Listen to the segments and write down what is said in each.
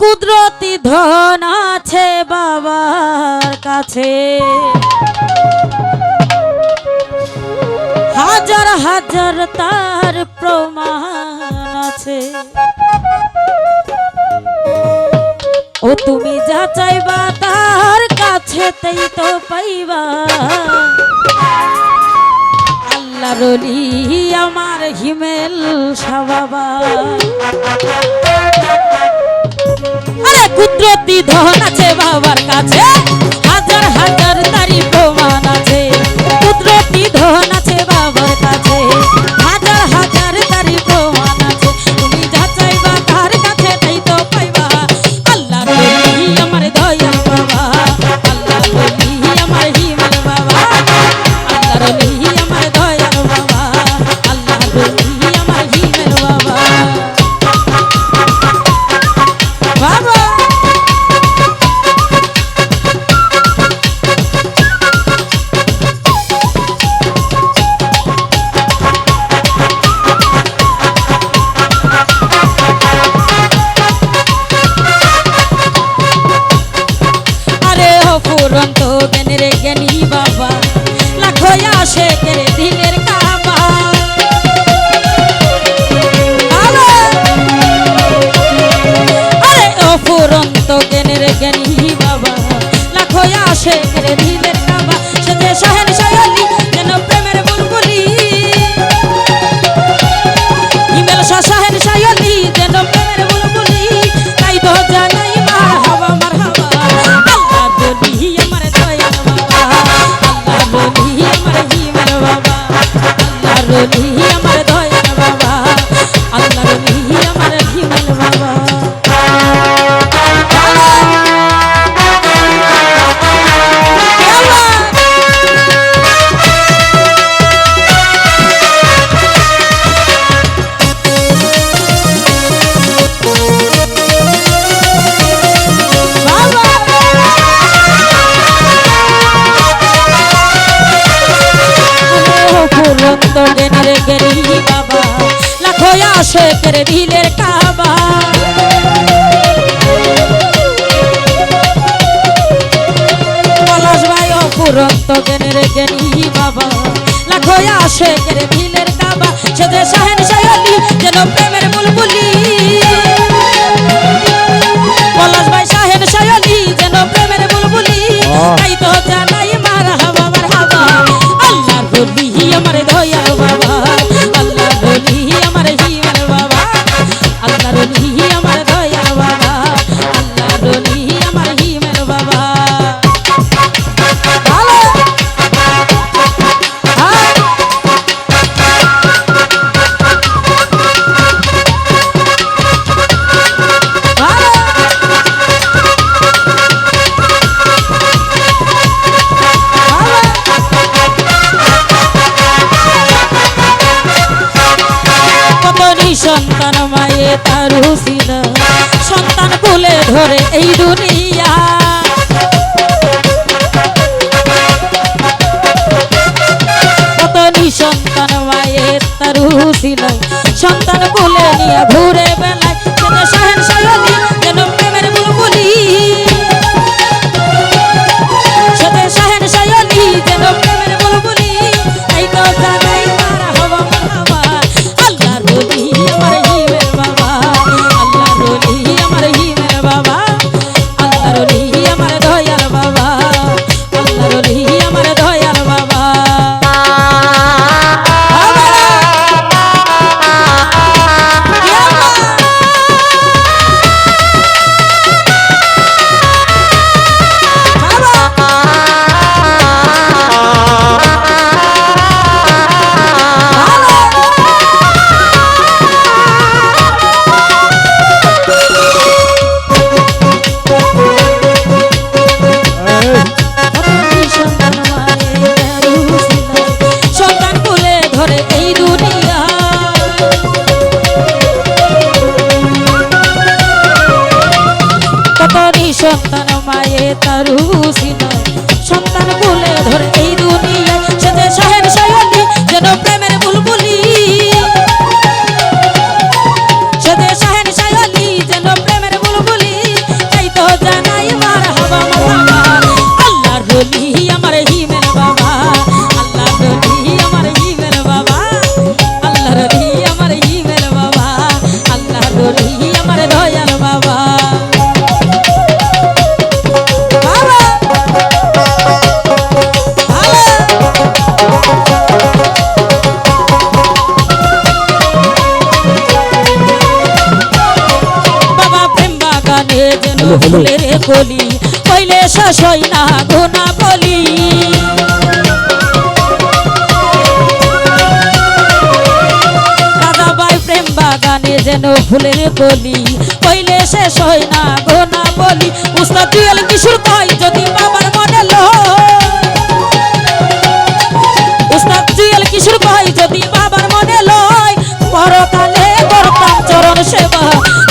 কুদরতি ধন আছে বাবার কাছে। হাজার হাজার তার প্রমাণ আছে। ও তুমি যা চাইবা তার কাছেতেই তো পাইবা। আল্লাহ রলি আমার হিমেল সাবাবা। ধন আছে বাবার কাছে। কেড়ে দিলের কাবা সে যে শাহের শায়ালি যেন প্রেমের বুলবুলি। হিমেল শাহের শায়ালি যেন প্রেমের বুলবুলি। তাই তো জানাই মার হাওয়া মার হাওয়া। আল্লাহ বলি আমার দয়াল বাবা। আল্লাহ বলি আমার হিমেল বাবা। আল্লাহ বলি লাখো আসে কেরে দিলের কাবা। পলাশ ভাই অপুরন্ত গেনের গেরি বাবা। লাখো আসে কেরে দিলের কাবা। সে যে শাহেন শায়ালি যেন প্রেমের বুলবুলি সন্তান মায়ে তার ছিল সন্তান কোলে ধরে এই দুনিয়া। কত সন্তান মায়ে তার ছিল সন্তান কোলে নিয়ে ঘুরে বেলায় সন্তান মায়ে তারু সন্তান বলে ধরে এই দুনিয়া ফুলের কলি, কইলে হয় না বলি প্রেম বাগানে যেন ফুলের কলি, কইলে শেষ হয় না গোনা বলি উস্তাদ জুয়েল কিশোর যদি বাবার উস্তাদ জুয়েল কিশোর যদি বাবার পরকালে করতাম চরণ সেবা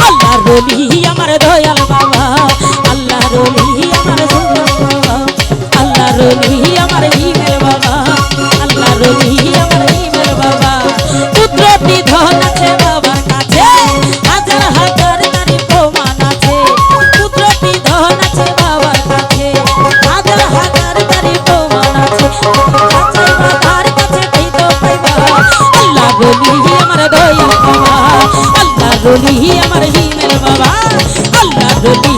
আল্লাহ রলি আমার দয়াল রলি আমার হিমেল বাবা আল্লাহ রলি